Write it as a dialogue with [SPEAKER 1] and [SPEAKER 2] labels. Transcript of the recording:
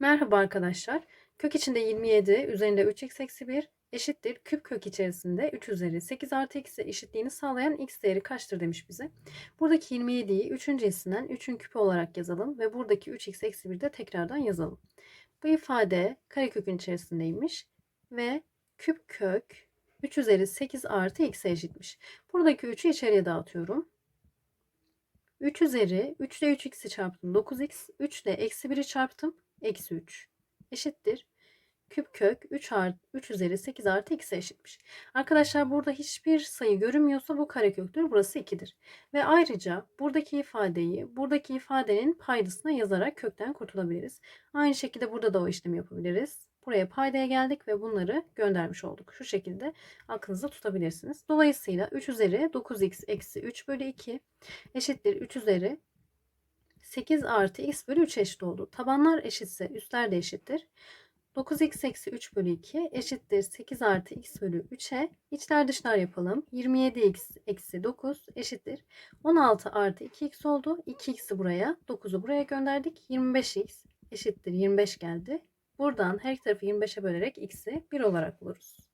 [SPEAKER 1] Merhaba arkadaşlar. Kök içinde 27 üzerinde 3x eksi 1 eşittir. Küp kök içerisinde 3 üzeri 8 artı x'e eşitliğini sağlayan x değeri kaçtır demiş bize. Buradaki 27'yi 3. cinsinden 3'ün küpü olarak yazalım ve buradaki 3x eksi 1'i de tekrardan yazalım. Bu ifade karekökün içerisindeymiş ve küp kök 3 üzeri 8 artı x'e eşitmiş. Buradaki 3'ü içeriye dağıtıyorum. 3 üzeri 3 ile 3x'i çarptım 9x. 3 ile eksi 1'i çarptım. Eksi 3 eşittir. Küp kök 3 artı 3 üzeri 8 artı x'e eşitmiş. Arkadaşlar burada hiçbir sayı görünmüyorsa bu kareköktür. Burası 2'dir. Ve ayrıca buradaki ifadeyi buradaki ifadenin paydasına yazarak kökten kurtulabiliriz. Aynı şekilde burada da o işlemi yapabiliriz. Buraya paydaya geldik ve bunları göndermiş olduk. Şu şekilde aklınızda tutabilirsiniz. Dolayısıyla 3 üzeri 9x eksi 3 bölü 2 eşittir 3 üzeri 8 artı x bölü 3 eşit oldu. Tabanlar eşitse üstler de eşittir. 9x eksi 3 bölü 2 eşittir 8 artı x bölü 3'e içler dışlar yapalım. 27x eksi 9 eşittir 16 artı 2x oldu. 2x'i buraya 9'u buraya gönderdik. 25x eşittir 25 geldi. Buradan her iki tarafı 25'e bölerek x'i 1 olarak buluruz.